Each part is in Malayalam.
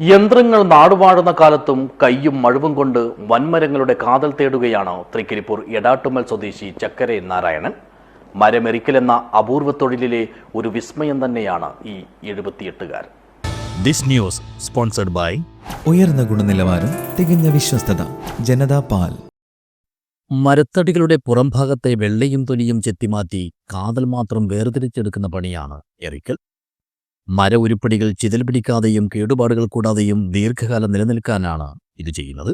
യന്ത്രങ്ങൾ നാടുവാഴുന്ന കാലത്തും കയ്യും മഴുവും കൊണ്ട് വൻമരങ്ങളുടെ കാതൽ തേടുകയാണ് തൃക്കരിപ്പൂർ എടാട്ടുമൽ സ്വദേശി ചക്കരെ നാരായണൻ. മരമെറിക്കലെന്ന അപൂർവ തൊഴിലിലെ ഒരു വിസ്മയം തന്നെയാണ് ഈ എഴുപത്തിയെട്ടുകാരൻ. ദിസ് ന്യൂസ് സ്പോൺസർഡ് ബൈ ഉയർന്ന ഗുണനിലവാരം തികഞ്ഞ വിശ്വസ്തത ജനതാ പാൽ. മരത്തടികളുടെ പുറംഭാഗത്തെ വെള്ളയും തൊലിയും ചെത്തിമാറ്റി കാതൽ മാത്രം വേർതിരിച്ചെടുക്കുന്ന പണിയാണ് എറിക്കൽ. മര ഉരുപ്പടികൾ ചിതൽ പിടിക്കാതെയും കേടുപാടുകൾ കൂടാതെയും ദീർഘകാലം നിലനിൽക്കാനാണ് ഇത് ചെയ്യുന്നത്.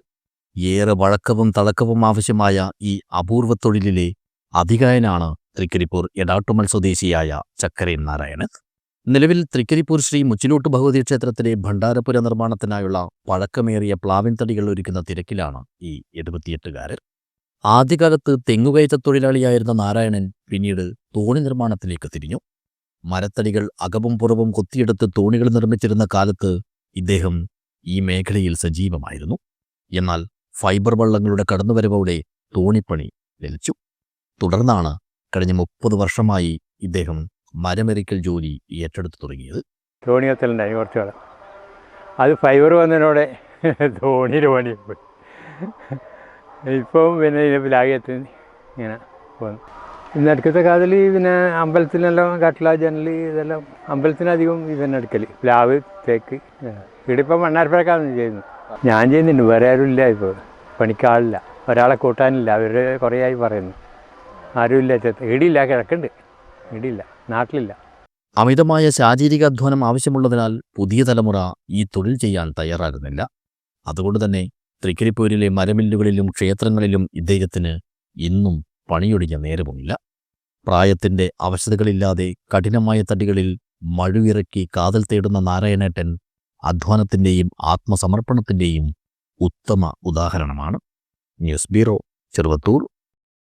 ഏറെ വഴക്കവും തളക്കവും ആവശ്യമായ ഈ അപൂർവ തൊഴിലിലെ അധികായനാണ് തൃക്കരിപ്പൂർ എടാട്ടുമൽ സ്വദേശിയായ ചക്കരയൻ നാരായണൻ. നിലവിൽ തൃക്കരിപ്പൂർ ശ്രീ മുച്ചിലോട്ട് ഭഗവതി ക്ഷേത്രത്തിലെ ഭണ്ഡാരപുര നിർമ്മാണത്തിനായുള്ള പഴക്കമേറിയ പ്ലാവിൻ തടികൾ ഒരുക്കുന്ന തിരക്കിലാണ് ഈ എഴുപത്തിയെട്ടുകാരൻ. ആദ്യകാലത്ത് തെങ്ങുകയറ്റ തൊഴിലാളിയായിരുന്ന നാരായണൻ പിന്നീട് തോണി നിർമ്മാണത്തിലേക്ക് തിരിഞ്ഞു. മരത്തടികൾ അകവും പുറവും കൊത്തിയെടുത്ത് തോണികൾ നിർമ്മിച്ചിരുന്ന കാലത്ത് ഇദ്ദേഹം ഈ മേഖലയിൽ സജീവമായിരുന്നു. എന്നാൽ ഫൈബർ വള്ളങ്ങളുടെ കടന്നുവരവോടെ തോണിപ്പണി ലഭിച്ചു തുടർന്നാണ് കഴിഞ്ഞ മുപ്പത് വർഷമായി ഇദ്ദേഹം മരമെറിക്കൽ ജോലി ഏറ്റെടുത്തു തുടങ്ങിയത്. തോണി കത്തലുണ്ടായി കുറച്ച് കാലം അത് ഫൈബർ വന്നതിനോടെ തോണി പണി ഇപ്പം പിന്നെ ലാഗ്യത്തിന് ഇങ്ങനെ പോകുന്നു. പിന്നെ അടുക്കത്തെ കാതൽ പിന്നെ അമ്പലത്തിനെല്ലാം കട്ടില ജനൽ ഇതെല്ലാം അമ്പലത്തിനധികം ഇത് തന്നെ എടുക്കൽ പ്ലാവ് തേക്ക് ഇവിടെ ഇപ്പം മണ്ണാർപ്പഴക്കാണ് ചെയ്യുന്നത് ഞാൻ ചെയ്യുന്നുണ്ട്. വേറെ ആരും ഇല്ല ഇപ്പോൾ പണിക്കാളില്ല ഒരാളെ കൂട്ടാനില്ല. അവർ കുറേ ആയി പറയുന്നു. ആരുമില്ല ഇടിയില്ല. കിഴക്കുണ്ട് ഇടിയില്ല. നാട്ടിലില്ല. അമിതമായ ശാരീരിക അധ്വാനം ആവശ്യമുള്ളതിനാൽ പുതിയ തലമുറ ഈ തൊഴിൽ ചെയ്യാൻ തയ്യാറാകുന്നില്ല. അതുകൊണ്ട് തന്നെ തൃക്കരിപ്പൂരിലെ മരമില്ലുകളിലും ക്ഷേത്രങ്ങളിലും ഇദ്ദേഹത്തിന് ഇന്നും പണിയൊടിഞ്ഞ നേരവുമില്ല. പ്രായത്തിന്റെ അവശതകളില്ലാതെ കഠിനമായ തടികളിൽ മഴുവിറക്കി കാതൽ തേടുന്ന നാരായണേട്ടൻ അധ്വാനത്തിന്റെയും ആത്മസമർപ്പണത്തിന്റെയും ഉത്തമ ഉദാഹരണമാണ്. News bureau Cheruvathur.